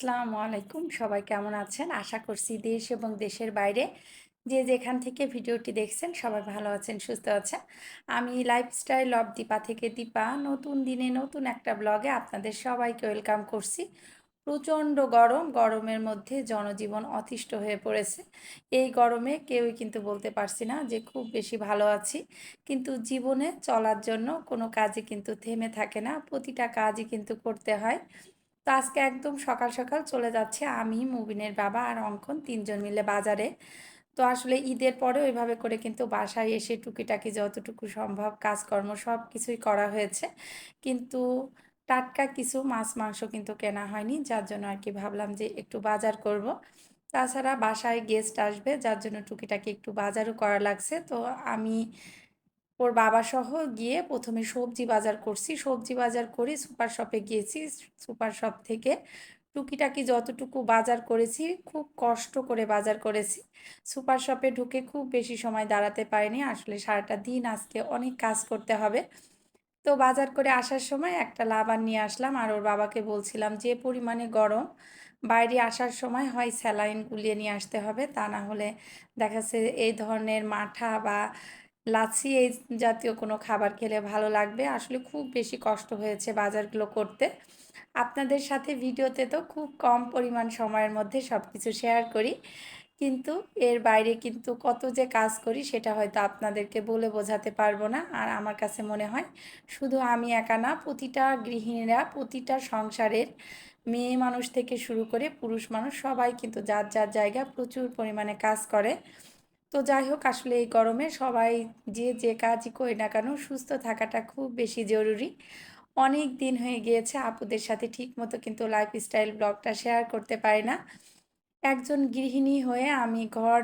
আসসালামু আলাইকুম। সবাই কেমন আছেন? আশা করছি দেশ এবং দেশের বাইরে যে যেখান থেকে ভিডিওটি দেখছেন সবাই ভালো আছেন, সুস্থ আছেন। আমি লাইফস্টাইল অব দীপা থেকে দীপা নতুন দিনে নতুন একটা ব্লগে আপনাদের সবাইকে ওয়েলকাম করছি। প্রচণ্ড গরম, গরমের মধ্যে জনজীবন অতিষ্ঠ হয়ে পড়েছে। এই গরমে কেউই কিন্তু বলতে পারছি না যে খুব বেশি ভালো আছি। কিন্তু জীবনে চলার জন্য কোনো কাজই কিন্তু থেমে থাকে না। প্রতিটা কাজই কিন্তু করতে হয়। তো আজকে একদম সকাল সকাল চলে যাচ্ছে আমি, মুবিনের বাবা আর অঙ্কন তিনজন মিলে বাজারে। তো আসলে ঈদের পরে ওইভাবে করে কিন্তু বাসায় এসে টুকিটাকি যতটুকু সম্ভব কাজকর্ম সব কিছুই করা হয়েছে। কিন্তু টাটকা কিছু মাছ, মাংস কিন্তু কেনা হয়নি, যার জন্য আর কি ভাবলাম যে একটু বাজার করব। তাছাড়া বাসায় গেস্ট আসবে, যার জন্য টুকিটাকি একটু বাজারও করা লাগছে। তো আমি ওর বাবা সহ গিয়ে প্রথমে সবজি বাজার করছি। সবজি বাজার করে সুপার শপে গিয়েছি। সুপার শপ থেকে টুকিটাকি যতটুকু বাজার করেছি, খুব কষ্ট করে বাজার করেছি। সুপার শপে ঢুকে খুব বেশি সময় দাঁড়াতে পারিনি। আসলে সারাটা দিন আজকে অনেক কাজ করতে হবে। তো বাজার করে আসার সময় একটা লাবান নিয়ে আসলাম আর ওর বাবাকে বলছিলাম, যে পরিমাণে গরম, বাইরে আসার সময় হয় স্যালাইন গুলিয়ে নিয়ে আসতে হবে। তা না হলে দেখা যাচ্ছে এই ধরনের মাঠা বা লাচ্ছি এই জাতীয় কোনো খাবার খেলে ভালো লাগবে। আসলে খুব বেশি কষ্ট হয়েছে বাজারগুলো করতে। আপনাদের সাথে ভিডিওতে তো খুব কম পরিমাণ সময়ের মধ্যে সব কিছু শেয়ার করি। কিন্তু এর বাইরে কিন্তু কত যে কাজ করি সেটা হয়তো আপনাদেরকে বলে বোঝাতে পারব না। আর আমার কাছে মনে হয় শুধু আমি একা না, প্রতিটা গৃহিণীরা, প্রতিটা সংসারের মেয়ে মানুষ থেকে শুরু করে পুরুষ মানুষ সবাই কিন্তু যার যার জায়গা প্রচুর পরিমাণে কাজ করে। তো যাই হোক, আসলে এই গরমে সবাই যে যে কাজই করি না কেন সুস্থ থাকাটা খুব বেশি জরুরি। অনেক দিন হয়ে গিয়েছে, আপুদের সাথে ঠিক মতো কিন্তু লাইফস্টাইল ব্লগটা শেয়ার করতে পারি না। একজন গৃহিণী হয়ে আমি ঘর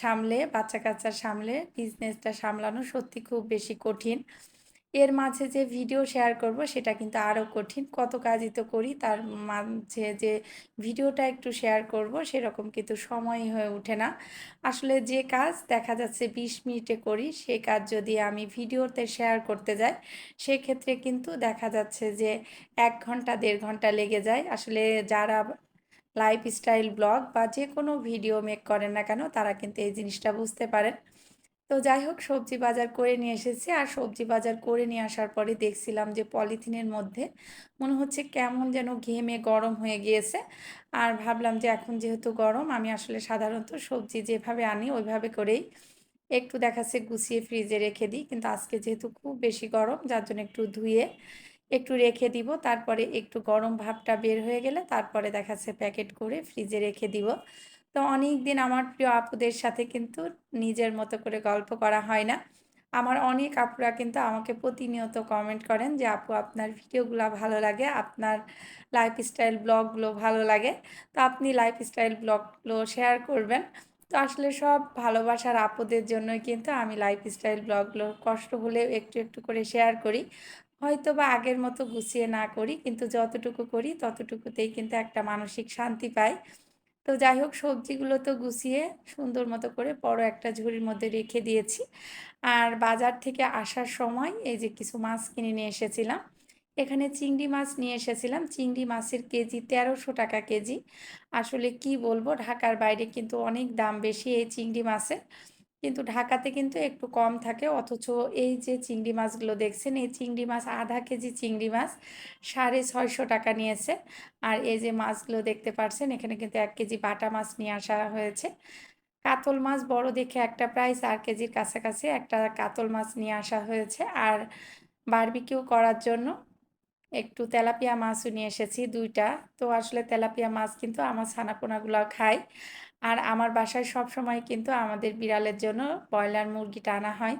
সামলে বাচ্চা কাচ্চা সামলে বিজনেসটা সামলানো সত্যি খুব বেশি কঠিন। এর মাঝে যে ভিডিও শেয়ার করব, সেটা কিন্তু আরও কঠিন। কত কাজই তো করি, তার মাঝে যে ভিডিওটা একটু শেয়ার করব, সেরকম কিন্তু সময় হয়ে ওঠে না। আসলে যে কাজ দেখা যাচ্ছে বিশ মিনিটে করি, সে কাজ যদি আমি ভিডিওতে শেয়ার করতে যাই, সেক্ষেত্রে কিন্তু দেখা যাচ্ছে যে এক ঘণ্টা, দেড় ঘণ্টা লেগে যায়। আসলে যারা লাইফস্টাইল ব্লগ বা যে কোনো ভিডিও মেক করেন না কেন, তারা কিন্তু এই জিনিসটা বুঝতে পারেন। তো যাই হোক সবজি বাজার করে নিয়ে এসেছি। আর সবজি বাজার করে নিয়ে আসার পরে দেখছিলাম যে পলিথিনের মধ্যে মনে হচ্ছে কেমন যেন ঘেমে গরম হয়ে গিয়েছে। আর ভাবলাম যে এখন যেহেতু গরম, আমি আসলে সাধারণত সবজি যেভাবে আনি ওইভাবে করেই একটু দেখাচ্ছে গুছিয়ে ফ্রিজে রেখে দিই। কিন্তু আজকে যেহেতু খুব বেশি গরম, যার জন্য একটু ধুয়ে একটু রেখে দিব। তারপরে একটু গরম ভাবটা বের হয়ে গেলে তারপরে দেখাচ্ছে প্যাকেট করে ফ্রিজে রেখে দিব। তো অনেক দিন আমার প্রিয় আপুদের সাথে কিন্তু নিজের মতো করে গল্প করা হয় না। আমার অনেক আপুরা কিন্তু আমাকে প্রতিনিয়ত কমেন্ট করেন যে, আপু, আপনার ভিডিওগুলো ভালো লাগে, আপনার লাইফস্টাইল ব্লগগুলো ভালো লাগে। তো আপনি লাইফস্টাইল ব্লগগুলো শেয়ার করবেন। তো আসলে সব ভালোবাসার আপুদের জন্যই কিন্তু আমি লাইফস্টাইল ব্লগগুলো কষ্ট হলেও একটু একটু করে শেয়ার করি। হয়তো বা আগের মতো গুছিয়ে না করি, কিন্তু যতটুকু করি ততটুকুতেই কিন্তু একটা মানসিক শান্তি পাই। তো যাই হোক, সবজিগুলো তো গুছিয়ে সুন্দর মতো করে বড় একটা ঝুড়ির মধ্যে রেখে দিয়েছি। আর বাজার থেকে আসার সময় এই যে কিছু মাছ কিনে নিয়ে এসেছিলাম, এখানে চিংড়ি মাছ নিয়ে এসেছিলাম। চিংড়ি মাছের কেজি তেরোশো টাকা কেজি। আসলে কি বলব, ঢাকার বাইরে কিন্তু অনেক দাম বেশি এই চিংড়ি মাছের। কিন্তু ঢাকাতে কিন্তু একটু কম থাকে। অথচ এই যে চিংড়ি মাছগুলো দেখছেন, এই চিংড়ি মাছ, আধা কেজি চিংড়ি মাছ সাড়ে ছয়শো টাকা নিয়েছে। আর এই যে মাছগুলো দেখতে পাচ্ছেন এখানে কিন্তু এক কেজি বাটা মাছ নিয়ে আসা হয়েছে। কাতল মাছ বড় দেখে একটা প্রায় চার কেজির কাছাকাছি একটা কাতল মাছ নিয়ে আসা হয়েছে। আর বারবিকিউ করার জন্য একটু তেলাপিয়া মাছও নিয়ে এসেছি দুইটা। তো আসলে তেলাপিয়া মাছ কিন্তু আমার ছানাপোনাগুলো খায়। আর আমার বাসায় সব সময় কিন্তু আমাদের বিড়ালের জন্য ব্রয়লার মুরগিটা আনা হয়।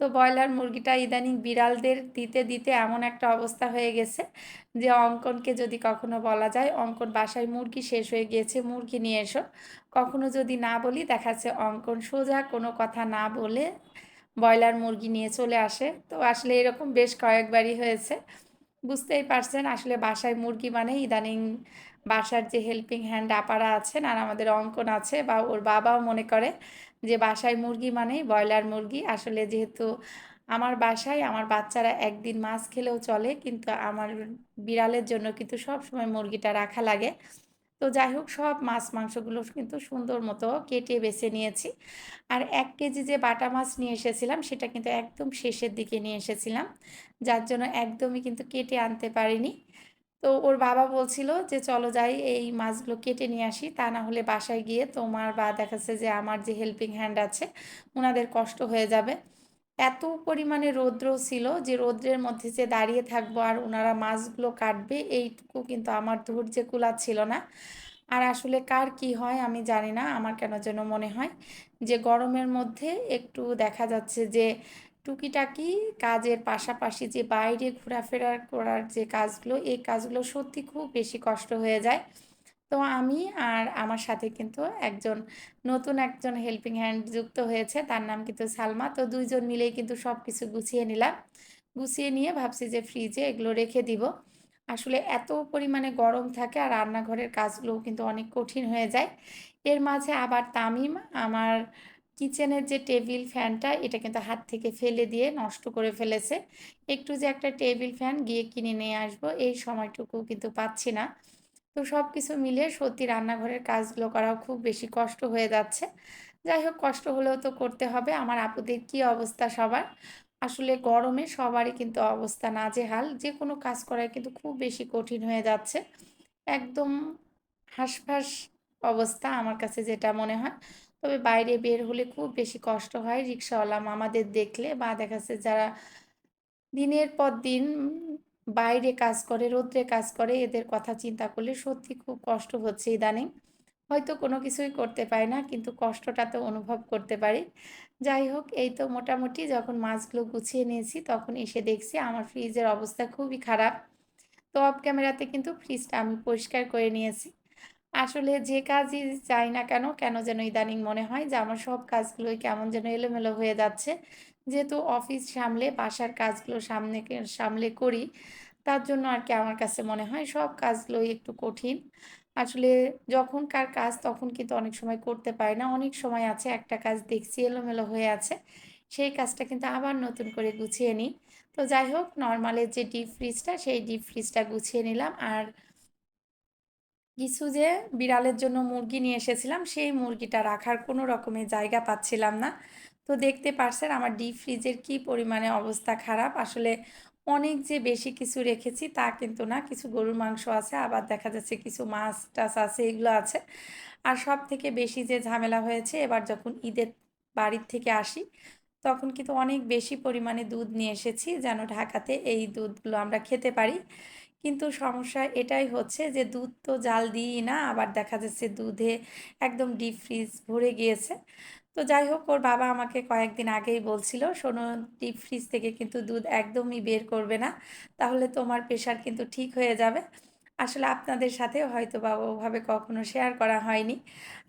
তো ব্রয়লার মুরগিটা ইদানিং বিড়ালদের দিতে দিতে এমন একটা অবস্থা হয়ে গেছে যে অঙ্কনকে যদি কখনো বলা যায়, অঙ্কন, বাসায় মুরগি শেষ হয়ে গিয়েছে, মুরগি নিয়ে এসো। কখনো যদি না বলি দেখাচ্ছে অঙ্কন সোজা কোনো কথা না বলে ব্রয়লার মুরগি নিয়ে চলে আসে। তো আসলে এরকম বেশ কয়েকবারই হয়েছে। বুঝতেই পারছেন, আসলে বাসায় মুরগি মানে ইদানিং বাসার যে হেল্পিং হ্যান্ড আপারা আছেন আর আমাদের অঙ্কন আছে বা ওর বাবাও মনে করে যে বাসায় মুরগি মানেই ব্রয়লার মুরগি। আসলে যেহেতু আমার বাসায় আমার বাচ্চারা একদিন মাছ খেলেও চলে, কিন্তু আমার বিড়ালের জন্য কিন্তু সব সময় মুরগিটা রাখা লাগে। তো যাই হোক, সব মাছ মাংসগুলো কিন্তু সুন্দর মতো কেটে বেছে নিয়েছি। আর এক কেজি যে বাটা মাছ নিয়ে এসেছিলাম, সেটা কিন্তু একদম শেষের দিকে নিয়ে এসেছিলাম, যার জন্য একদমই কিন্তু কেটে আনতে পারিনি। তো ওর বাবা বলছিল যে, চলো যাই, এই মাছগুলো কেটে নিয়ে আসি। তা না হলে বাসায় গিয়ে তোমার বা দেখাচ্ছে যে, আমার যে হেল্পিং হ্যান্ড আছে ওনাদের কষ্ট হয়ে যাবে। এত পরিমাণে রৌদ্র ছিল যে, রৌদ্রের মধ্যে যে দাঁড়িয়ে থাকব আর ওনারা মাছগুলো কাটবে, এইটুকু কিন্তু আমার ধৈর্য ধৈর্যে ছিল না। আর আসলে কার কি হয় আমি জানি না, আমার কেন যেন মনে হয় যে, গরমের মধ্যে একটু দেখা যাচ্ছে যে টুকিটাকি কাজের পাশাপাশি যে বাইরে ঘোরাফেরা করার যে কাজগুলো, এই কাজগুলো সত্যি খুব বেশি কষ্ট হয়ে যায়। তো আমি আর আমার সাথে কিন্তু একজন নতুন একজন হেল্পিং হ্যান্ড যুক্ত হয়েছে, তার নাম কিন্তু সালমা। তো দুইজন মিলেই কিন্তু সব কিছু গুছিয়ে নিলাম। গুছিয়ে নিয়ে ভাবছি যে ফ্রিজে এগুলো রেখে দিব। আসলে এত পরিমাণে গরম থাকে আর রান্নাঘরের কাজগুলোও কিন্তু অনেক কঠিন হয়ে যায়। এর মাঝে আবার তামিম, আমার কিচেনের যে টেবিল ফ্যানটা, এটা কিন্তু হাত থেকে ফেলে দিয়ে নষ্ট করে ফেলেছে। একটু যে একটা টেবিল ফ্যান গিয়ে কিনে নিয়ে আসব, এই সময়টুকু কিন্তু পাচ্ছি না। তো সব কিছু মিলিয়ে সত্যি রান্নাঘরের কাজগুলো করাও খুব বেশি কষ্ট হয়ে যাচ্ছে। যাই হোক, কষ্ট হলেও তো করতে হবে। আমার আপুদের কি অবস্থা সবার? আসলে গরমে সবারই কিন্তু অবস্থা নাজেহাল। যে কোনো কাজ করায় কিন্তু খুব বেশি কঠিন হয়ে যাচ্ছে। একদম হাঁসফাঁস অবস্থা আমার কাছে যেটা মনে হয়। তবে বাইরে বের হলে খুব বেশি কষ্ট হয় রিক্সাওয়ালা মামাদের দেখলে। বা দেখা যাচ্ছে যারা দিনের পর দিন বাইরে কাজ করে, রোদ্রে কাজ করে, এদের কথা চিন্তা করলে সত্যি খুব কষ্ট হচ্ছে ইদানিং। হয়তো কোনো কিছুই করতে পারি না, কিন্তু কষ্টটা তো অনুভব করতে পারি। যাই হোক, এই তো মোটামুটি যখন মাছগুলো গুছিয়ে নিয়েছি তখন এসে দেখছি আমার ফ্রিজের অবস্থা খুবই খারাপ। তো অফ ক্যামেরাতে কিন্তু ফ্রিজটা আমি পরিষ্কার করে নিয়েছি। আসলে যে কাজই চাই না কেন কেন যেন ইদানিং মনে হয় যে আমার সব কাজগুলোই কেমন যেন এলোমেলো হয়ে যাচ্ছে। যেহেতু অফিস সামলে, বাসার কাজগুলো সামনে সামলে করি, তার জন্য আর কি আমার কাছে মনে হয় সব কাজগুলোই একটু কঠিন। আসলে যখনকার কাজ তখন কিন্তু অনেক সময় করতে পারি না। অনেক সময় আছে একটা কাজ দেখছি এলোমেলো হয়ে আছে, সেই কাজটা কিন্তু আবার নতুন করে গুছিয়ে নিই। তো যাই হোক, নর্মালের যে ডিপ ফ্রিজটা, সেই ডিপ ফ্রিজটা গুছিয়ে নিলাম। আর কিছু যে বিড়ালের জন্য মুরগি নিয়ে এসেছিলাম, সেই মুরগিটা রাখার কোনো রকমের জায়গা পাচ্ছিলাম না। তো দেখতে পারছেন আমার ডিপ ফ্রিজের কি পরিমাণে অবস্থা খারাপ। আসলে অনেক যে বেশি কিছু রেখেছি তা কিন্তু না, কিছু গরুর মাংস আছে, আবার দেখা যাচ্ছে কিছু মাছ টাছ আছে, এগুলো আছে। আর সব থেকে বেশি যে ঝামেলা হয়েছে, এবার যখন ঈদের বাড়ির থেকে আসি, তখন কিন্তু অনেক বেশি পরিমাণে দুধ নিয়ে এসেছি, যেন ঢাকাতে এই দুধগুলো আমরা খেতে পারি। কিন্তু সমস্যা এটাই হচ্ছে যে দুধ তো জাল দিই না, আবার দেখা যাচ্ছে দুধে একদম ডিপ ফ্রিজ ভরে গিয়েছে। তো যাই হোক, ওর বাবা আমাকে কয়েকদিন আগেই বলছিল, শোনো ডিপ ফ্রিজ থেকে কিন্তু দুধ একদমই বের করবে না, তাহলে তোমার প্রেশার কিন্তু ঠিক হয়ে যাবে। আসলে আপনাদের সাথে হয়তো বা ওভাবে কখনো শেয়ার করা হয়নি।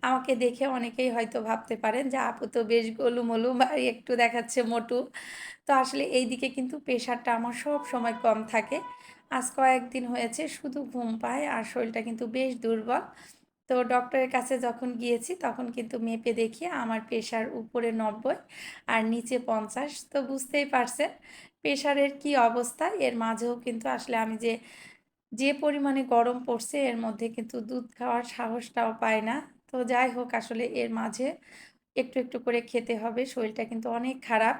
আমাকে দেখে অনেকেই হয়তো ভাবতে পারেন যে, আপু তো বেশ গোলুমলু বা একটু দেখাচ্ছে মোটু। তো আসলে এই দিকে কিন্তু প্রেশারটা আমার সব সময় কম থাকে। আজ কয়েকদিন হয়েছে, শুধু ঘুম পায় আর শরীরটা কিন্তু বেশ দুর্বল। তো ডক্টরের কাছে যখন গিয়েছি, তখন কিন্তু মেপে দেখি আমার প্রেশার উপরে নব্বই আর নিচে পঞ্চাশ। তো বুঝতেই পারছেন প্রেশারের কি অবস্থা? এর মাঝেও কিন্তু আসলে আমি যে যে পরিমাণে গরম পড়ছে, এর মধ্যে কিন্তু দুধ খাওয়ার সাহসটাও পায় না। তো যাই হোক, আসলে এর মাঝে একটু একটু করে খেতে হবে, শরীরটা কিন্তু অনেক খারাপ।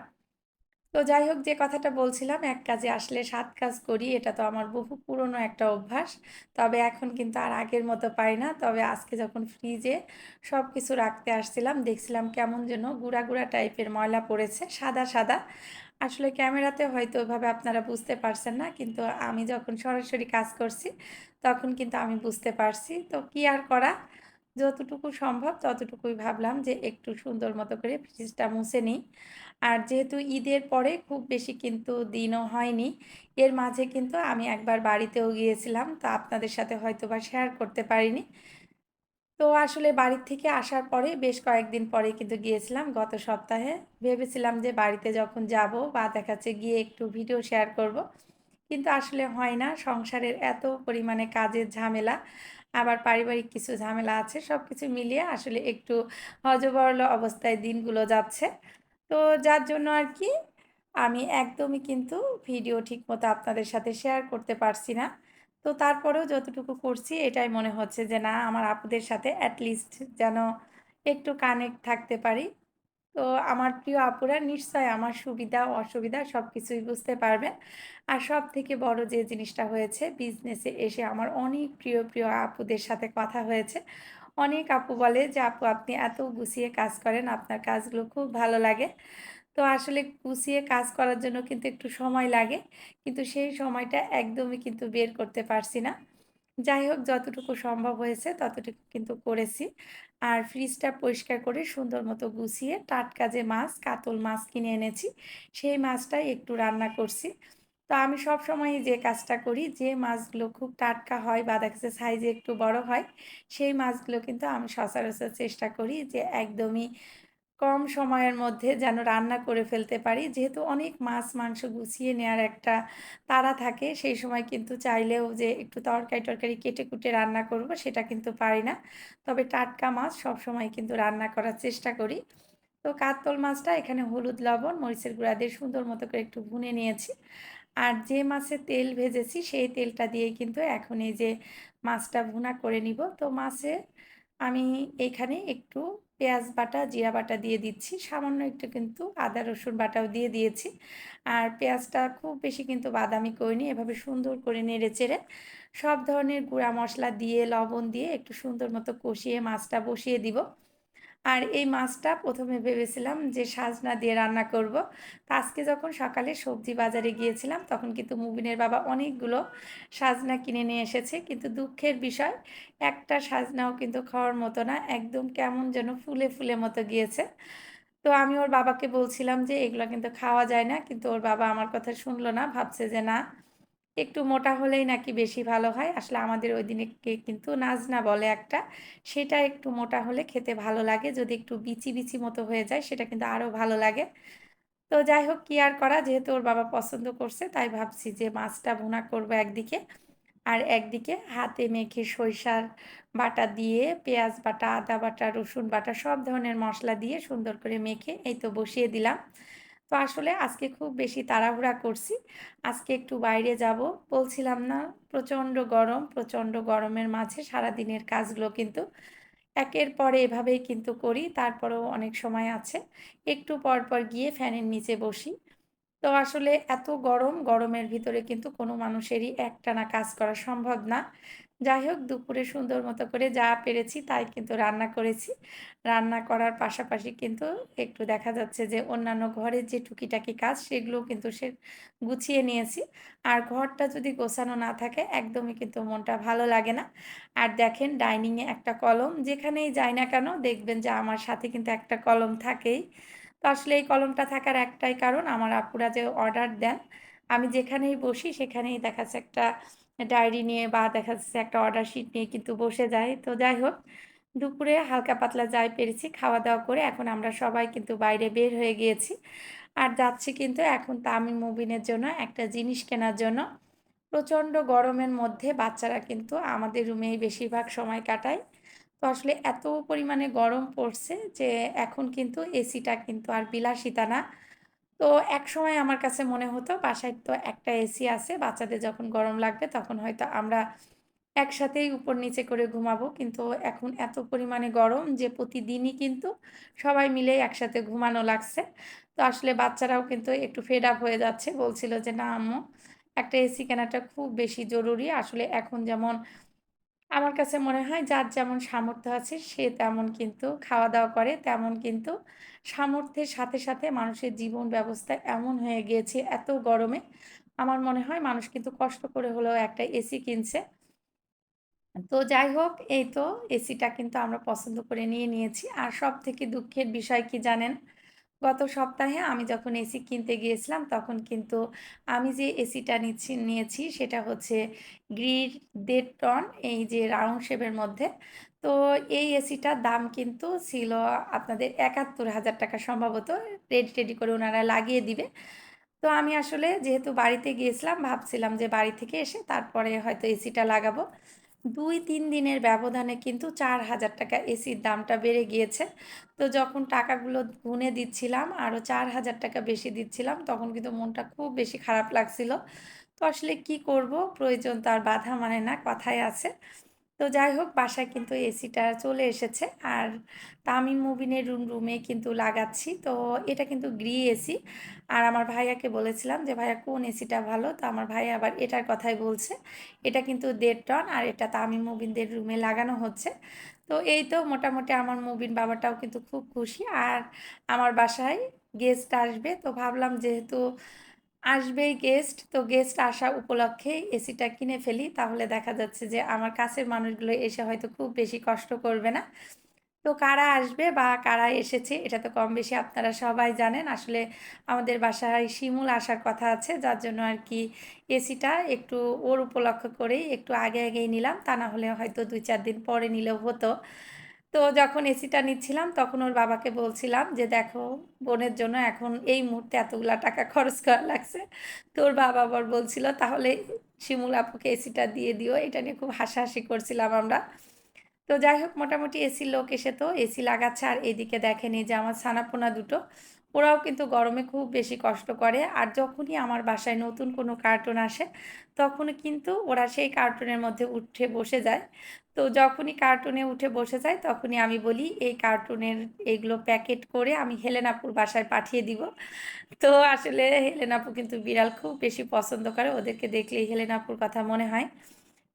তো যাই হোক, যে কথাটা বলছিলাম, এক কাজে আসলে সাত কাজ করি, এটা তো আমার বহু পুরনো একটা অভ্যাস। তবে এখন কিন্তু আর আগের মতো পাই না। তবে আজকে যখন ফ্রিজে সব কিছু রাখতে আসছিলাম, দেখছিলাম কেমন যেন গুঁড়া গুঁড়া টাইপের ময়লা পড়েছে, সাদা সাদা। আসলে ক্যামেরাতে হয়তো ওভাবে আপনারা বুঝতে পারছেন না, কিন্তু আমি যখন সরাসরি কাজ করছি, তখন কিন্তু আমি বুঝতে পারছি। তো কি আর করা? যতটুকু সম্ভব ততটুকুই ভাবলাম যে একটু সুন্দর মতো করে ফ্রিজটা মুছে নিই। আর যেহেতু ঈদের পরে খুব বেশি কিন্তু দিনও হয়নি, এর মাঝে কিন্তু আমি একবার বাড়িতেও গিয়েছিলাম, তো আপনাদের সাথে হয়তো বা শেয়ার করতে পারিনি। তো আসলে বাড়ির থেকে আসার পরে বেশ কয়েকদিন পরে কিন্তু গিয়েছিলাম। গত সপ্তাহে ভেবেছিলাম যে বাড়িতে যখন যাব বা দেখাচ্ছে গিয়ে একটু ভিডিও শেয়ার করব। কিন্তু আসলে হয় না, সংসারের এত পরিমাণে কাজের ঝামেলা আবার পারিবারিক কিছু ঝামেলা আছে সব কিছু মিলিয়ে আসলে একটু হজবরল অবস্থায় দিনগুলো যাচ্ছে তো যার জন্য আর কি, আমি একদমই কিন্তু ভিডিও ঠিকমতো আপনাদের সাথে শেয়ার করতে পারছি না। তো তারপরেও যতটুকু করছি এটাই মনে হচ্ছে যে না, আমার আপুদের সাথে অ্যাটলিস্ট যেন একটু কানেক্ট থাকতে পারি। তো আমার প্রিয় আপুরা নিশ্চয়ই আমার সুবিধা অসুবিধা সব কিছুই বুঝতে পারবেন। আর সব থেকে বড় যে জিনিসটা হয়েছে বিজনেসে এসে আমার অনেক প্রিয়, প্রিয় আপুদের সাথে কথা হয়েছে। অনেক আপু বলে যে, "আপু আপনি এত গুছিয়ে কাজ করেন, আপনার কাজগুলো খুব ভালো লাগে।" তো আসলে গুছিয়ে কাজ করার জন্য কিন্তু একটু সময় লাগে। কিন্তু সেই সময়টা একদমই কিন্তু বের করতে পারছি না। যাই হোক যতটুকু সম্ভব হয়েছে ততটুকু কিন্তু করেছি। আর ফ্রিজটা পরিষ্কার করে সুন্দর মতো গুছিয়ে টাটকা যে মাছ, কাতল মাছ কিনে এনেছি, সেই মাছটাই একটু রান্না করছি। তো আমি সবসময়ই যে কাজটা করি, যে মাছগুলো খুব টাটকা হয় বা দেখা যাচ্ছে সাইজে একটু বড় হয়, সেই মাছগুলো কিন্তু আমি সচরাচর চেষ্টা করি যে একদমই কম সময়ের মধ্যে যেন রান্না করে ফেলতে পারি। যেহেতু অনেক মাছ, মাংস গুছিয়ে নেওয়ার একটা তাড়া থাকে, সেই সময় কিন্তু চাইলেও যে একটু তরকারি-টরকারি কেটে-কুটে রান্না করব, সেটা কিন্তু পারি না। তবে টাটকা মাছ সব সময় কিন্তু রান্না করার চেষ্টা করি। তো কাতল মাছটা এখানে হলুদ, লবণ, মরিচের গুঁড়া দিয়ে সুন্দর মতো করে একটু ভুনে নিয়েছি। আর যে মাছে তেল ভেজেছি, সেই তেলটা দিয়েই কিন্তু এখন এই যে মাছটা ভুনা করে নিব। তো মাছে আমি এখানে একটু পেঁয়াজ বাটা, জিরা বাটা দিয়ে দিচ্ছি। সামান্য একটু কিন্তু আদা রসুন বাটাও দিয়ে দিয়েছি। আর পেঁয়াজটা খুব বেশি কিন্তু বাদামি করিনি। এভাবে সুন্দর করে নেড়ে চেড়ে সব ধরনের গুঁড়া মশলা দিয়ে, লবণ দিয়ে একটু সুন্দর মতো কষিয়ে মাছটা বসিয়ে দিব। আর এই মাছটা প্রথমে ভেবেছিলাম যে সাজনা দিয়ে রান্না করব। তো আজকে যখন সকালে সবজি বাজারে গিয়েছিলাম তখন কিন্তু মুবিনের বাবা অনেকগুলো সাজনা কিনে নিয়ে এসেছে। কিন্তু দুঃখের বিষয় একটা সাজনাও কিন্তু খাওয়ার মতো না। একদম কেমন যেন ফুলে, ফুলে মতো গিয়েছে। তো আমি ওর বাবাকে বলছিলাম যে এগুলা কিন্তু খাওয়া যায় না। কিন্তু ওর বাবা আমার কথা শুনলো না। ভাবছে যে না একটু মোটা হলেই নাকি বেশি ভালো হয়। আসলে আমাদের ওইদিকে কিন্তু নাজনা বলে একটা, সেটা একটু মোটা হলে খেতে ভালো লাগে। যদি একটু বিচি, বিচি মতো হয়ে যায় সেটা কিন্তু আরও ভালো লাগে। তো যাই হোক কি আর করা যেহেতু ওর বাবা পছন্দ করছে তাই ভাবছি যে মাছটা ভুনা করব একদিকে। আর একদিকে হাতে মেখে সরিষার বাটা দিয়ে পেঁয়াজ বাটা, আদা বাটা, রসুন বাটা সব ধরনের মশলা দিয়ে সুন্দর করে মেখে এই তো বসিয়ে দিলাম। তো আসলে আজকে খুব বেশি তাড়াহুড়া করছি। আজকে একটু বাইরে যাব। বলছিলাম না প্রচণ্ড গরম, প্রচণ্ড গরমের মাঝে সারাদিনের কাজগুলো কিন্তু একের পরে এভাবেই কিন্তু করি। তারপরেও অনেক সময় আছে। একটু পর, পর গিয়ে ফ্যানের নিচে বসি। তো আসলে এত গরম, গরমের ভিতরে কিন্তু কোনো মানুষেরই একটানা কাজ করা সম্ভব না। যাই হোক দুপুরে সুন্দর মতো করে যা পেরেছি তাই কিন্তু রান্না করেছি। রান্না করার পাশাপাশি কিন্তু একটু দেখা যাচ্ছে যে অন্যান্য ঘরের যে টুকিটাকি কাজ সেগুলোও কিন্তু সে গুছিয়ে নিয়েছি। আর ঘরটা যদি গোছানো না থাকে একদমই কিন্তু মনটা ভালো লাগে না। আর দেখেন ডাইনিংয়ে একটা কলম যেখানেই যাই না কেন দেখবেন যে আমার সাথে কিন্তু একটা কলম থাকেই। তো আসলে এই কলমটা থাকার একটাই কারণ আমার আপুরা যে অর্ডার দেন, আমি যেখানেই বসি সেখানেই দেখা যাচ্ছে একটা ডায়েরি নিয়ে বা দেখা যাচ্ছে একটা অর্ডার শিট নিয়ে কিন্তু বসে যাই। তো যাই হোক, দুপুরে হালকা পাতলা যাই পেরেছি খাওয়া-দাওয়া করে এখন আমরা সবাই কিন্তু বাইরে বের হয়ে গিয়েছি। আর যাচ্ছি কিন্তু এখন তামিম মুবিনের জন্য একটা জিনিস কেনার জন্য। প্রচণ্ড গরমের মধ্যে বাচ্চারা কিন্তু আমাদের রুমেই বেশিরভাগ সময় কাটায়। তো আসলে এত পরিমাণে গরম পড়ছে যে এখন কিন্তু এসিটা কিন্তু আর বিলাসিতা না। তো এক সময় আমার কাছে মনে হতো বাসায় তো একটা এসি আছে বাচ্চাদের যখন গরম লাগবে তখন হয়তো আমরা একসাথেই উপর নিচে করে ঘুমাবো। কিন্তু এখন এত পরিমাণে গরম যে প্রতিদিনই কিন্তু সবাই মিলে একসাথে ঘুমানো লাগছে। তো আসলে বাচ্চারাও কিন্তু একটু ফেড আপ হয়ে যাচ্ছে। বলছিল যে, "না আম্মু একটা এসি কেনাটা খুব বেশি জরুরি।" আসলে এখন যেমন আমার কাছে মনে হয় যার যেমন সামর্থ্য আছে সে তেমন কিন্তু খাওয়া-দাওয়া করে, তেমন কিন্তু সামর্থ্যের সাথে, সাথে মানুষের জীবন ব্যবস্থা এমন হয়ে গিয়েছে এত গরমে, আমার মনে হয় মানুষ কিন্তু কষ্ট করে হলেও একটা এসি কিনছে। তো যাই হোক এই তো এসিটা কিন্তু আমরা পছন্দ করে নিয়ে নিয়েছি। আর সব থেকে দুঃখের বিষয় কি জানেন? গত সপ্তাহে আমি যখন এসি কিনতে গিয়েছিলাম তখন কিন্তু আমি যে এসিটা নিচ্ছি নিয়েছি সেটা হচ্ছে গ্রিড দেড় টন এই যে রাউন্ড শেপের মধ্যে। তো এই এসিটার দাম কিন্তু ছিল আপনাদের ৳৭১,০০০ সম্ভবত। রেডি-টেডি করে ওনারা লাগিয়ে দিবে। তো আমি আসলে যেহেতু বাড়িতে গিয়েছিলাম ভাবছিলাম যে বাড়ি থেকে এসে তারপরে হয়তো এসিটা লাগাবো। ২-৩ দিনের ব্যবধানে কিন্তু ৳৪,০০০ এসির দামটা বেড়ে গিয়েছে। তো যখন টাকাগুলো গুনে দিচ্ছিলাম আরও ৳৪,০০০ বেশি দিচ্ছিলাম তখন কিন্তু মনটা খুব বেশি খারাপ লাগছিল। তো আসলে কি করব? প্রয়োজন তার বাধা মানে না কথায় আছে। তো যাই হোক, বাসায় কিন্তু এসিটা চলে এসেছে। আর তামিম মুবিনের রুম, রুমে কিন্তু লাগাচ্ছি। তো এটা কিন্তু গ্রি এসি। আর আমার ভাইয়াকে বলেছিলাম যে, ভাইয়া, কোন এসিটা ভালো? তো আমার ভাই আবার এটার কথাই বলছে। এটা কিন্তু দেড় টন আর এটা তামিম মুবিনদের রুমে লাগানো হচ্ছে। তো এই তো মোটামুটি আমার মুবিন বাবাটাও কিন্তু খুব খুশি। আর আমার বাসায় গেস্ট আসবে। তো ভাবলাম যেহেতু আসবেই গেস্ট তো গেস্ট আসা উপলক্ষে এসিটা কিনে ফেলি। তাহলে দেখা যাচ্ছে যে আমার কাছের মানুষগুলো এসে হয়তো খুব বেশি কষ্ট করবে না। তো কারা আসবে বা কারা এসেছে, এটা তো কম বেশি আপনারা সবাই জানেন। আসলে আমাদের বাসায় শিমুল আসার কথা আছে, যার জন্য আর কি এসিটা একটু ওর উপলক্ষ করেই একটু আগে আগেই নিলাম। তা না হলে হয়তো দুই চার দিন পরে নিলেও হতো। তো যখন এসিটা নিচ্ছিলাম, তখন ওর বাবাকে বলছিলাম যে, দেখো, বোনের জন্য এখন এই মুহূর্তে এতগুলা টাকা খরচ করা লাগছে। তো ওর বাবা আবার বলছিল, তাহলে শিমুল আপুকে এসিটা দিয়ে দিও। এটা নিয়ে খুব হাসাহাসি করছিলাম আমরা। তো যাই হোক, মোটামুটি এসির লোক এসে তো এসি লাগাচ্ছে। আর এদিকে দেখেনি যে আমার ছানাপোনা দুটো। ওরাও কিন্তু গরমে খুব বেশি কষ্ট করে। আর যখনই আমার বাসায় নতুন কোনো কার্টুন আসে তখন কিন্তু ওরা সেই কার্টুনের মধ্যে উঠে বসে যায়। তো যখনই কার্টুনে উঠে বসে যায়, তখনই আমি বলি, এই কার্টুনের এইগুলো প্যাকেট করে আমি হেলেনাপুর বাসায় পাঠিয়ে দিব। তো আসলে হেলেনাপু কিন্তু বিড়াল খুব বেশি পছন্দ করে, ওদেরকে দেখলেই হেলেনাপুর কথা মনে হয়।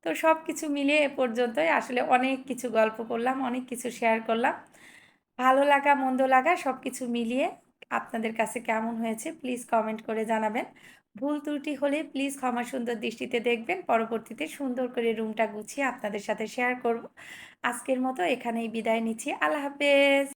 তো সব কিছু মিলিয়ে এ পর্যন্তই আসলে অনেক কিছু গল্প করলাম, অনেক কিছু শেয়ার করলাম। ভালো লাগা, মন্দ লাগা সব কিছু মিলিয়ে আপনাদের কাছে কেমন হয়েছে প্লিজ কমেন্ট করে জানাবেন। ভুল ত্রুটি হলে প্লিজ ক্ষমা সুন্দর দৃষ্টিতে দেখবেন। পরবর্তীতে সুন্দর করে রুমটা গুছিয়ে আপনাদের সাথে শেয়ার করব। আজকের মতো এখানেই বিদায় নিচ্ছি। আল্লাহ হাফেজ!